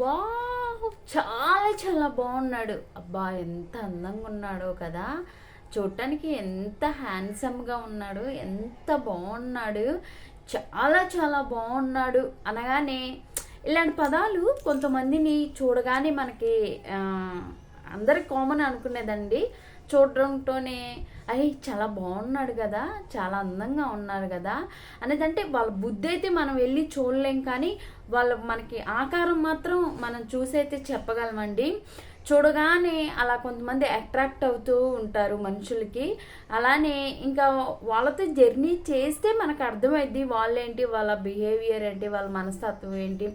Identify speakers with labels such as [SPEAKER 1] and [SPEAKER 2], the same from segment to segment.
[SPEAKER 1] వా చాలా చాలా బాగున్నాడు. అబ్బా ఎంత అందంగా ఉన్నాడో కదా. చూడటానికి ఎంత హ్యాండ్సమ్గా ఉన్నాడు ఎంత బాగున్నాడు. చాలా చాలా బాగున్నాడు అనగానే ఇలాంటి పదాలు కొంతమందిని చూడగానే మనకి అందరికి కామన్ అనుకునేదండి. చూడడంతోనే అయ్యి చాలా బాగున్నాడు కదా చాలా అందంగా ఉన్నారు కదా అనేదంటే వాళ్ళ బుద్ధి అయితే మనం వెళ్ళి చూడలేం కానీ వాళ్ళ మనకి ఆకారం మాత్రం మనం చూసైతే చెప్పగలమండి. చూడగానే అలా కొంతమంది అట్రాక్ట్ అవుతూ ఉంటారు మనుషులకి. అలానే ఇంకా వాళ్ళతో జర్నీ చేస్తే మనకు అర్థమైద్ది వాళ్ళేంటి వాళ్ళ బిహేవియర్ ఏంటి వాళ్ళ మనస్తత్వం ఏంటి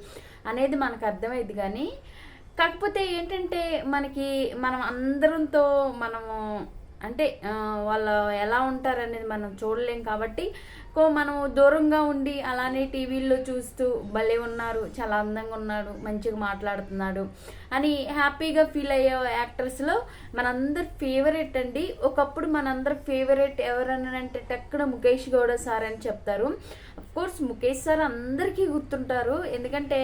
[SPEAKER 1] అనేది మనకు అర్థమైద్ది కానీ. కాకపోతే ఏంటంటే మనకి మనం అందరంతో మనము అంటే వాళ్ళు ఎలా ఉంటారు అనేది మనం చూడలేం కాబట్టి కో మనం దూరంగా ఉండి అలానే టీవీల్లో చూస్తూ భలే ఉన్నారు చాలా అందంగా ఉన్నాడు మంచిగా మాట్లాడుతున్నాడు అని హ్యాపీగా ఫీల్ అయ్యే యాక్టర్స్లో మనందరి ఫేవరెట్ అండి. ఒకప్పుడు మనందరి ఫేవరెట్ ఎవరని అంటే టక్కున ముఖేష్ గౌడ సార్ అని చెప్తారు. కోర్స్ ముఖేష్ సార్ అందరికీ గుర్తుంటారు. ఎందుకంటే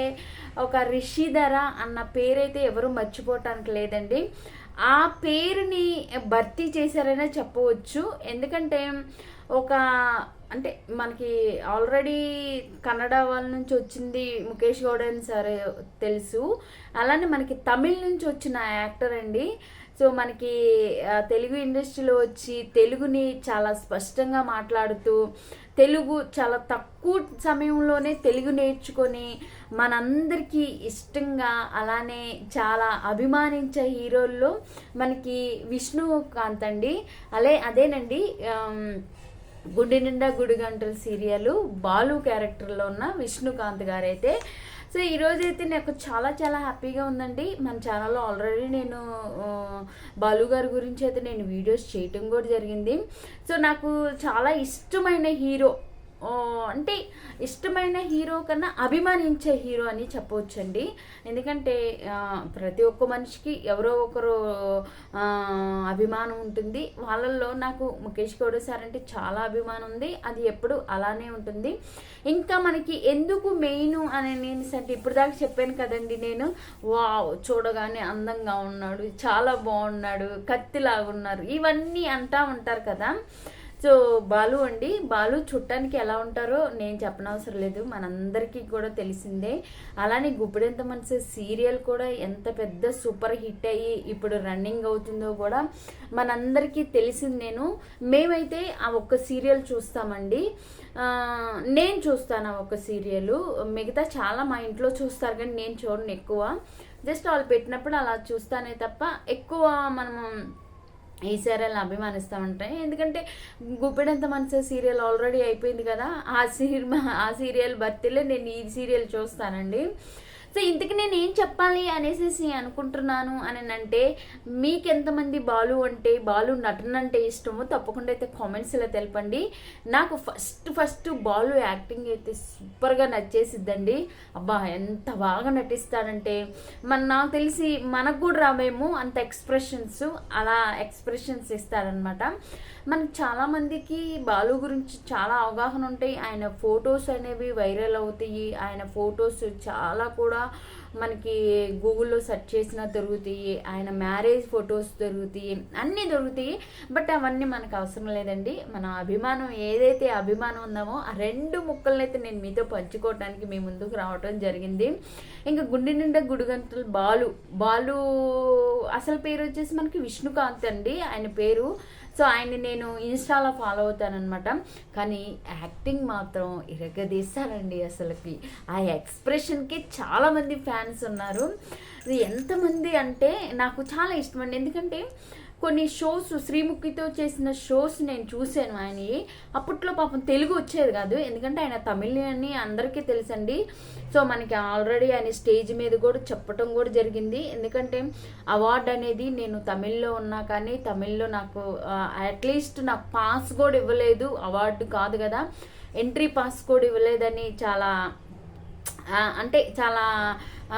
[SPEAKER 1] ఒక రిషిధర అన్న పేరైతే ఎవరు మర్చిపోవటానికి లేదండి. ఆ పేరుని భర్తీ చేశారనే చెప్పవచ్చు. ఎందుకంటే ఒక అంటే మనకి ఆల్రెడీ కన్నడ వాళ్ళ నుంచి వచ్చింది ముఖేష్ గౌడన్ సార్ తెలుసు. అలానే మనకి తమిళ్ నుంచి వచ్చిన యాక్టర్ అండి. సో మనకి తెలుగు ఇండస్ట్రీలో వచ్చి తెలుగుని చాలా స్పష్టంగా మాట్లాడుతూ తెలుగు చాలా తక్కువ సమయంలోనే తెలుగు నేర్చుకొని మనందరికీ ఇష్టంగా అలానే చాలా అభిమానించే హీరోల్లో మనకి విష్ణుకాంత్ అండి. అలే అదేనండి గుండె నిండా గుడి గంటల సీరియల్ బాలు క్యారెక్టర్లో ఉన్న విష్ణుకాంత్ గారైతే సో ఈరోజు అయితే నాకు చాలా చాలా హ్యాపీగా ఉందండి. మన ఛానల్లో ఆల్రెడీ నేను బాలు గారి గురించి అయితే నేను వీడియోస్ చేయటం కూడా జరిగింది. సో నాకు చాలా ఇష్టమైన హీరో అంటే ఇష్టమైన హీరో కన్నా అభిమానించే హీరో అని చెప్పవచ్చండి. ఎందుకంటే ప్రతి ఒక్క మనిషికి ఎవరో ఒకరు అభిమానం ఉంటుంది. వాళ్ళల్లో నాకు ముఖేష్ గౌడ సార్ అంటే చాలా అభిమానం ఉంది. అది ఎప్పుడు అలానే ఉంటుంది. ఇంకా మనకి ఎందుకు మెయిన్ అని నేను అంటే ఇప్పుడు దాకా చెప్పాను కదండి నేను. వావ్ చూడగానే అందంగా ఉన్నాడు చాలా బాగున్నాడు కత్తిలాగా ఉన్నారు. ఇవన్నీ అంటా ఉంటారు కదా. సో బాలు అండి బాలు చుట్టానికి ఎలా ఉంటారో నేను చెప్పనవసరం లేదు. మనందరికీ కూడా తెలిసిందే. అలానే గుప్పెడంత మనసు సీరియల్ కూడా ఎంత పెద్ద సూపర్ హిట్ అయ్యి ఇప్పుడు రన్నింగ్ అవుతుందో కూడా మనందరికీ తెలిసింది నేను. మేమైతే ఆ ఒక్క సీరియల్ చూస్తామండి. నేను చూస్తాను ఆ ఒక్క సీరియల్. మిగతా చాలా మా ఇంట్లో చూస్తారు కానీ నేను చూడను ఎక్కువ. జస్ట్ వాళ్ళు పెట్టినప్పుడు అలా చూస్తానే తప్ప ఎక్కువ మనము ఈ సీరియల్ని అభిమానిస్తామంటే ఎందుకంటే గుప్పెడంత మనసు సీరియల్ ఆల్రెడీ అయిపోయింది కదా. ఆ సీరియల్ ఆ సీరియల్ బర్త్లో నేను ఈ సీరియల్ చూస్తానండి. సో ఇంతకు నేను ఏం చెప్పాలి అనేసి అనుకుంటున్నాను అని అంటే మీకు ఎంతమంది బాలు అంటే బాలు నటన అంటే ఇష్టమో తప్పకుండా అయితే కామెంట్స్లో తెలపండి. నాకు ఫస్ట్ ఫస్ట్ బాలు యాక్టింగ్ అయితే సూపర్గా నచ్చేసిద్దండి. అబ్బా ఎంత బాగా నటిస్తాడంటే మన నాకు తెలిసి మనకు కూడా రావేమో అంత ఎక్స్ప్రెషన్స్ అలా ఎక్స్ప్రెషన్స్ ఇస్తారనమాట. మనకు చాలామందికి బాలు గురించి చాలా అవగాహన ఉంటాయి. ఆయన ఫొటోస్ అనేవి వైరల్ అవుతాయి. ఆయన ఫొటోస్ చాలా కూడా మనకి గూగుల్లో సెర్చ్ చేసినా దొరుకుతాయి ఆయన మ్యారేజ్ ఫొటోస్ దొరుకుతాయి అన్నీ దొరుకుతాయి. బట్ అవన్నీ మనకు అవసరం లేదండి. మన అభిమానం ఏదైతే అభిమానం ఉందామో ఆ రెండు ముక్కల్ని అయితే నేను మీతో పంచుకోవడానికి మీ ముందుకు రావటం జరిగింది. ఇంకా గుండె నిండా గుడిగంటలు బాలు బాలు అసలు పేరు వచ్చేసి మనకి విష్ణుకాంత్ అండి. ఆయన పేరు సో ఆయన్ని నేను ఇన్స్టాలో ఫాలో అవుతానన్నమాట. కానీ యాక్టింగ్ మాత్రం ఇరగదీశారండి అసలుకి. ఆ ఎక్స్ప్రెషన్కి చాలామంది ఫ్యాన్స్ ఉన్నారు. ఎంతమంది అంటే నాకు చాలా ఇష్టం అండి ఎందుకంటే కొన్ని షోస్ శ్రీముఖితో చేసిన షోస్ నేను చూశాను ఆయనవి అప్పట్లో పాపం తెలుగు వచ్చేది కాదు. ఎందుకంటే ఆయన తమిళ్ అని అందరికీ తెలుసండి. సో మనకి ఆల్రెడీ ఆయన స్టేజ్ మీద కూడా చెప్పటం కూడా జరిగింది. ఎందుకంటే అవార్డు అనేది నేను తమిళ్ళో ఉన్నా కానీ తమిళ్ళో నాకు అట్లీస్ట్ నాకు పాస్ కూడా ఇవ్వలేదు. అవార్డు కాదు కదా. ఎంట్రీ పాస్ కూడా ఇవ్వలేదని చాలా అంటే చాలా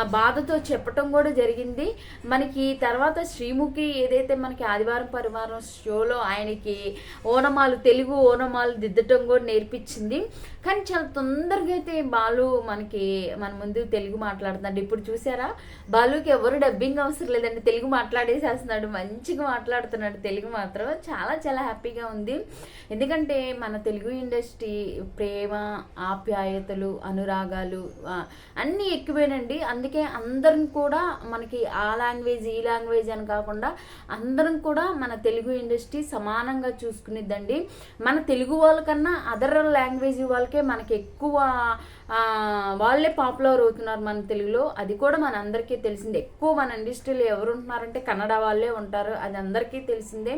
[SPEAKER 1] బాధతో చెప్పటం కూడా జరిగింది. మనకి తర్వాత శ్రీముఖి ఏదైతే మనకి ఆదివారం పరివారం షోలో ఆయనకి ఓనమాలు తెలుగు ఓనమాలు దిద్దటం కూడా నేర్పించింది. కానీ చాలా తొందరగా అయితే బాలు మనకి మన ముందు తెలుగు మాట్లాడుతున్నాడు. ఇప్పుడు చూసారా? బాలుకి ఎవరు డబ్బింగ్ అవసరం లేదండి. తెలుగు మాట్లాడేసేస్తున్నాడు. మంచిగా మాట్లాడుతున్నాడు. తెలుగు మాత్రం చాలా చాలా హ్యాపీగా ఉంది. ఎందుకంటే మన తెలుగు ఇండస్ట్రీ ప్రేమ ఆప్యాయతలు అనురాగాలు అన్నీ ఎక్కువేనండి. అందుకే అందరం కూడా మనకి ఆ లాంగ్వేజ్ ఈ లాంగ్వేజ్ అని కాకుండా అందరం కూడా మన తెలుగు ఇండస్ట్రీ సమానంగా చూసుకునిద్దండి. మన తెలుగు వాళ్ళకన్నా అదర్ లాంగ్వేజ్ వాళ్ళకే మనకి ఎక్కువ వాళ్ళే పాపులర్ అవుతున్నారు మన తెలుగులో. అది కూడా మన అందరికీ తెలిసిందే. ఎక్కువ మన ఇండస్ట్రీలో ఎవరు ఉంటున్నారంటే కన్నడ వాళ్ళే ఉంటారు. అది అందరికీ తెలిసిందే.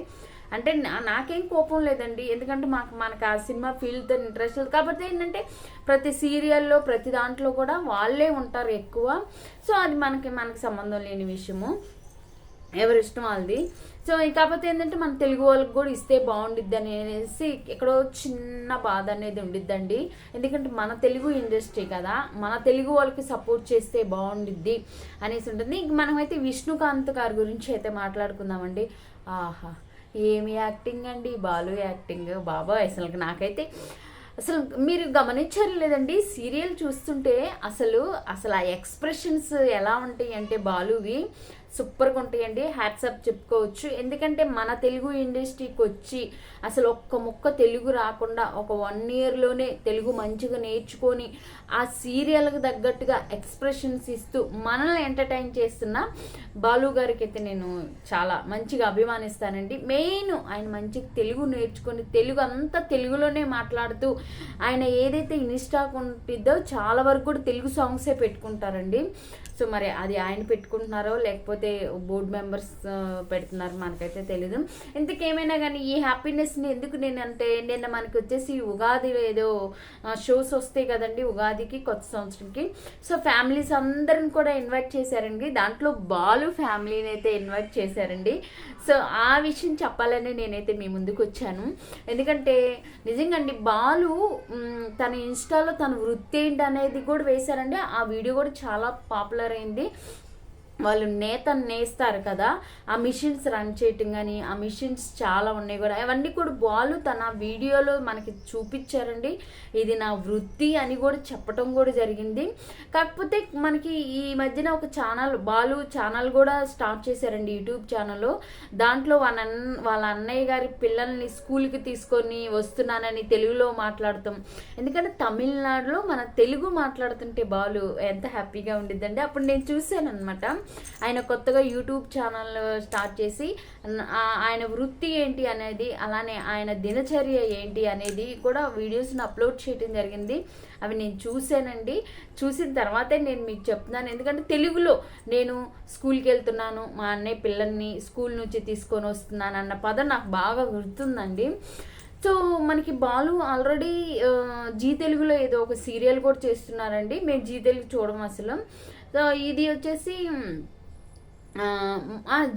[SPEAKER 1] అంటే నాకేం కోపం లేదండి. ఎందుకంటే మాకు మనకు ఆ సినిమా ఫీల్తో ఇంట్రెస్ట్ లేదు. కాబట్టి ఏంటంటే ప్రతి సీరియల్లో ప్రతి దాంట్లో కూడా వాళ్ళే ఉంటారు ఎక్కువ. సో అది మనకి మనకి సంబంధం లేని విషయము. ఎవరి ఇష్టం వాళ్ళది. సో కాకపోతే ఏంటంటే మన తెలుగు వాళ్ళకి కూడా ఇస్తే బాగుండిద్ది అనేసి ఎక్కడో చిన్న బాధ అనేది ఉండిద్దండి. ఎందుకంటే మన తెలుగు ఇండస్ట్రీ కదా. మన తెలుగు వాళ్ళకి సపోర్ట్ చేస్తే బాగుండిద్ది అనేసి ఉంటుంది. ఇంక మనమైతే విష్ణుకాంత్ గారి గురించి అయితే మాట్లాడుకుందామండి. ఆహా. ఏమి యాక్టింగ్ అండి? బాలు యాక్టింగ్. బాబా అసలు నాకైతే అసలు మీరు గమనించారు లేదండి సీరియల్ చూస్తుంటే అసలు అసలు ఆ ఎక్స్ప్రెషన్స్ ఎలా ఉంటాయి అంటే బాలువి సూపర్గా ఉంటాయండి. హ్యాట్సప్ చెప్పుకోవచ్చు. ఎందుకంటే మన తెలుగు ఇండస్ట్రీకి వచ్చి అసలు ఒక్క ముక్క తెలుగు రాకుండా ఒక వన్ ఇయర్లోనే తెలుగు మంచిగా నేర్చుకొని ఆ సీరియల్కి తగ్గట్టుగా ఎక్స్ప్రెషన్స్ ఇస్తూ మనల్ని ఎంటర్టైన్ చేస్తున్న బాలు గారికి అయితే నేను చాలా మంచిగా అభిమానిస్తానండి. మెయిన్ ఆయన మంచిగా తెలుగు నేర్చుకొని తెలుగు అంతా తెలుగులోనే మాట్లాడుతూ ఆయన ఏదైతే ఇన్స్టా ఉంటుందో చాలా వరకు కూడా తెలుగు సాంగ్సే పెట్టుకుంటారండి. సో మరి అది ఆయన పెట్టుకుంటున్నారో లేకపోతే బోర్డు మెంబర్స్ పెడుతున్నారు మనకైతే తెలీదు. ఇంతకేమైనా కానీ ఈ హ్యాపీనెస్ని ఎందుకు నేను అంటే నిన్న మనకి వచ్చేసి ఉగాది ఏదో షోస్ వస్తాయి కదండి ఉగాదికి కొత్త సంవత్సరంకి. సో ఫ్యామిలీస్ అందరిని కూడా ఇన్వైట్ చేశారండి. దాంట్లో బాలు ఫ్యామిలీని అయితే ఇన్వైట్ చేశారండి. సో ఆ విషయం చెప్పాలని నేనైతే మీ ముందుకు వచ్చాను. ఎందుకంటే నిజంగా అండి బాలు తన ఇన్స్టాలో తన వృత్తి ఏంటి అనేది కూడా వేశారండి. ఆ వీడియో కూడా చాలా పాపులర్ అయింది. వాళ్ళు నేత నేస్తారు కదా ఆ మిషన్స్ రన్ చేయటం కానీ ఆ మిషన్స్ చాలా ఉన్నాయి కూడా. అవన్నీ కూడా బాలు తన వీడియోలో మనకి చూపించారండి. ఇది నా వృత్తి అని కూడా చెప్పటం కూడా జరిగింది. కాకపోతే మనకి ఈ మధ్యన ఒక ఛానల్ బాలు ఛానల్ కూడా స్టార్ట్ చేశారండి యూట్యూబ్ ఛానల్లో. దాంట్లో వాళ్ళ అన్న వాళ్ళ అన్నయ్య గారి పిల్లల్ని స్కూల్కి తీసుకొని వస్తున్నానని తెలుగులో మాట్లాడతాం. ఎందుకంటే తమిళనాడులో మన తెలుగు మాట్లాడుతుంటే బాలు ఎంత హ్యాపీగా ఉండిద్దండి. అప్పుడు నేను చూశాను అనమాట ఆయన కొత్తగా యూట్యూబ్ ఛానల్ స్టార్ట్ చేసి ఆయన వృత్తి ఏంటి అనేది అలానే ఆయన దినచర్య ఏంటి అనేది కూడా వీడియోస్ని అప్లోడ్ చేయడం జరిగింది. అవి నేను చూశానండి. చూసిన తర్వాతే నేను మీకు చెప్తున్నాను. ఎందుకంటే తెలుగులో నేను స్కూల్కి వెళ్తున్నాను మా అన్నయ్య పిల్లల్ని స్కూల్ నుంచి తీసుకొని వస్తున్నాను అన్న పదం నాకు బాగా గుర్తుందండి. సో మనకి బాలు ఆల్రెడీ జీ తెలుగులో ఏదో ఒక సీరియల్ కూడా చేస్తున్నారండి. మేము జీ తెలుగు చూడడం అసలు. సో ఇది వచ్చేసి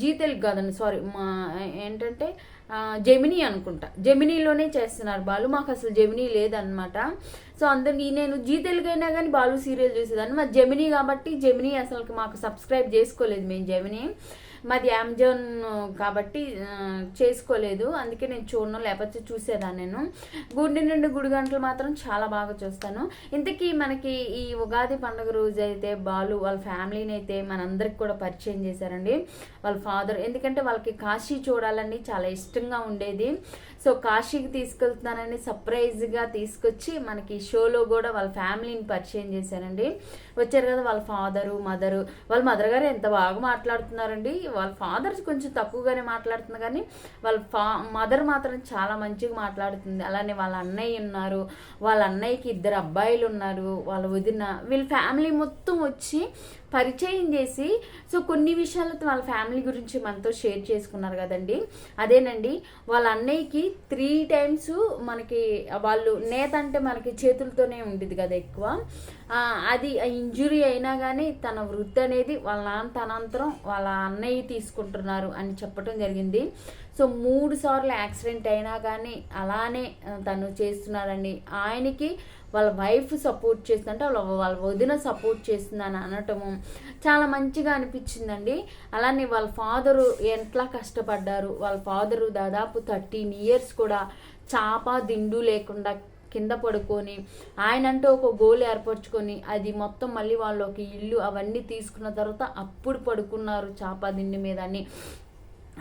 [SPEAKER 1] జీతెల్ కాదండి సారీ మా ఏంటంటే జెమినీ అనుకుంటా. జెమినీలోనే చేస్తున్నారు బాలు. మాకు అసలు జెమినీ లేదనమాట సో అందరినీ నేను జీతెలుగైనా అయినా కానీ బాలు సీరియల్ చూసేదాన్ని. మా జెమినీ కాబట్టి జెమినీ అసలు మాకు సబ్స్క్రైబ్ చేసుకోలేదు మేము జెమినీ. మాది అమెజాన్ కాబట్టి చేసుకోలేదు. అందుకే నేను చూడను లేకపోతే చూసేదాన్ని నేను. గుండి నుండి గుడి గంటలు మాత్రం చాలా బాగా చూస్తాను. ఇంతకీ మనకి ఈ ఉగాది పండుగ రోజు అయితే బాలు వాళ్ళ ఫ్యామిలీని అయితే మనందరికి కూడా పరిచయం చేశారండి. వాళ్ళ ఫాదర్ ఎందుకంటే వాళ్ళకి కాశీ చూడాలని చాలా ఇష్టంగా ఉండేది. సో కాశీకి తీసుకెళ్తున్నానని సర్ప్రైజ్గా తీసుకొచ్చి మనకి ఈ షోలో కూడా వాళ్ళ ఫ్యామిలీని పరిచయం చేశారండి. వచ్చారు కదా వాళ్ళ ఫాదరు మదరు. వాళ్ళ మదర్ గారు ఎంత బాగా మాట్లాడుతున్నారండి. వాళ్ళ ఫాదర్ కొంచెం తక్కువగానే మాట్లాడుతుంది కానీ వాళ్ళ ఫా మదర్ మాత్రం చాలా మంచిగా మాట్లాడుతుంది. అలానే వాళ్ళ అన్నయ్య ఉన్నారు. వాళ్ళ అన్నయ్యకి ఇద్దరు అబ్బాయిలు ఉన్నారు. వాళ్ళ వదిన వీళ్ళ ఫ్యామిలీ మొత్తం వచ్చి పరిచయం చేసి సో కొన్ని విషయాలతో వాళ్ళ ఫ్యామిలీ గురించి మనతో షేర్ చేసుకున్నారు కదండి. అదేనండి వాళ్ళ అన్నయ్యకి త్రీ టైమ్స్ మనకి వాళ్ళు నేత అంటే మనకి చేతులతోనే ఉండేది కదా ఎక్కువ. ఆ, అది ఇంజురీ అయినా కానీ తన వృత్తి అనేది వాళ్ళ నాన్న తనంతరం వాళ్ళ అన్నయ్య తీసుకుంటున్నారు అని చెప్పడం జరిగింది. సో మూడు సార్లు యాక్సిడెంట్ అయినా కానీ అలానే తను చేస్తున్నారండి. ఆయనకి వాళ్ళ వైఫ్ సపోర్ట్ చేస్తుందంటే వాళ్ళ వాళ్ళ వదిన సపోర్ట్ చేస్తుందని అనటము చాలా మంచిగా అనిపించిందండి. అలానే వాళ్ళ ఫాదరు ఎట్లా కష్టపడ్డారు వాళ్ళ ఫాదరు దాదాపు థర్టీన్ ఇయర్స్ కూడా చాప దిండు లేకుండా కింద పడుకొని ఆయనంటూ ఒక గోల్ ఏర్పరచుకొని అది మొత్తం మళ్ళీ వాళ్ళు ఒక ఇల్లు అవన్నీ తీసుకున్న తర్వాత అప్పుడు పడుకున్నారు చాప దిండి మీద అని.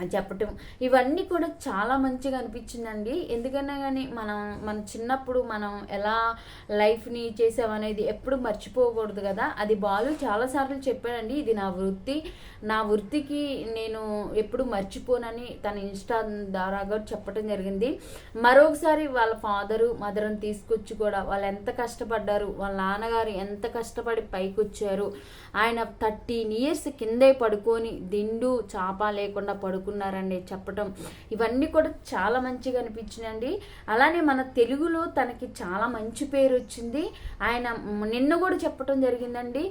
[SPEAKER 1] చెప్పటం. ఇవన్నీ కూడా చాలా మంచిగా అనిపించిందండి. ఎందుకన్నా కానీ మనం మన చిన్నప్పుడు మనం ఎలా లైఫ్ని చేసామనేది ఎప్పుడు మర్చిపోకూడదు కదా. అది బాలు చాలాసార్లు చెప్పాడండి. ఇది నా వృత్తి. నా వృత్తికి నేను ఎప్పుడు మర్చిపోనని తన ఇన్స్టా ద్వారా చెప్పడం జరిగింది. మరొకసారి వాళ్ళ ఫాదరు మదర్ని తీసుకొచ్చి కూడా వాళ్ళు ఎంత కష్టపడ్డారు వాళ్ళ నాన్నగారు ఎంత కష్టపడి పైకి వచ్చారు ఆయన థర్టీన్ ఇయర్స్ కిందే పడుకొని దిండు చాప లేకుండా పడుకున్నారండి చెప్పటం ఇవన్నీ కూడా చాలా మంచిగా అనిపించినండి అలానే మన తెలుగులో తనకి చాలా మంచి పేరు వచ్చింది. ఆయన నిన్న కూడా చెప్పటం జరిగిందండి.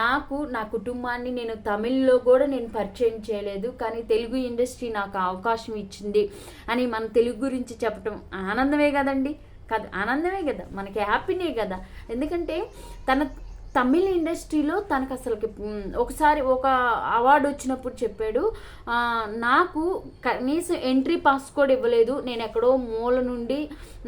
[SPEAKER 1] నాకు నా కుటుంబాన్ని నేను తమిళ్ళో కూడా నేను పరిచయం చేయలేదు కానీ తెలుగు ఇండస్ట్రీ నాకు అవకాశం ఇచ్చింది అని మన తెలుగు గురించి చెప్పటం ఆనందమే కదండి. కదా ఆనందమే కదా మనకి హ్యాపీనే కదా. ఎందుకంటే తన తమిళ ఇండస్ట్రీలో తనకు అసలుకి ఒకసారి ఒక అవార్డు వచ్చినప్పుడు చెప్పాడు నాకు కనీసం ఎంట్రీ పాస్ కూడా ఇవ్వలేదు. నేను ఎక్కడో మూల నుండి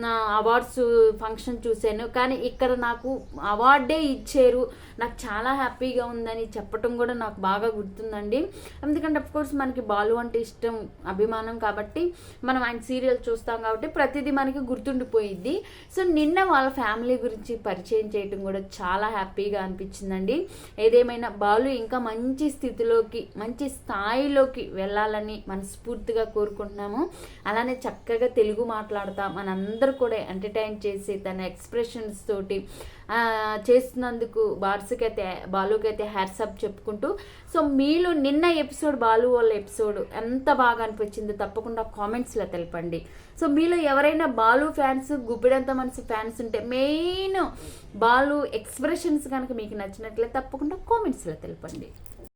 [SPEAKER 1] నా అవార్డ్స్ ఫంక్షన్ చూశాను. కానీ ఇక్కడ నాకు అవార్డే ఇచ్చారు. నాకు చాలా హ్యాపీగా ఉందని చెప్పటం కూడా నాకు బాగా గుర్తుందండి. ఎందుకంటే కోర్స్ మనకి బాలు అంటే ఇష్టం అభిమానం కాబట్టి మనం ఆయన సీరియల్ చూస్తాం కాబట్టి ప్రతిదీ మనకి గుర్తుండిపోయిద్ది. సో నిన్న వాళ్ళ ఫ్యామిలీ గురించి పరిచయం చేయటం కూడా చాలా హ్యాపీగా అనిపించిందండి. ఏదేమైనా బాలు ఇంకా మంచి స్థితిలోకి మంచి స్థాయిలోకి వెళ్ళాలని మనస్ఫూర్తిగా కోరుకుంటున్నాము. అలానే చక్కగా తెలుగు మాట్లాడతా మనందరూ కూడా ఎంటర్టైన్ చేసి తన ఎక్స్ప్రెషన్స్ తోటి చేస్తున్నందుకు బార్సుకైతే బాలుకైతే అప్ చెప్పుకుంటూ సో మీలో నిన్న ఎపిసోడ్ బాలు వాళ్ళ ఎపిసోడ్ ఎంత బాగా అనిపించిందో తప్పకుండా కామెంట్స్లో తెలపండి. సో మీలో ఎవరైనా బాలు ఫ్యాన్స్ గుప్పిడంత మనసు ఫ్యాన్స్ ఉంటే మెయిన్ బాలు ఎక్స్ప్రెషన్స్ కనుక మీకు నచ్చినట్లయితే తప్పకుండా కామెంట్స్లో తెలపండి.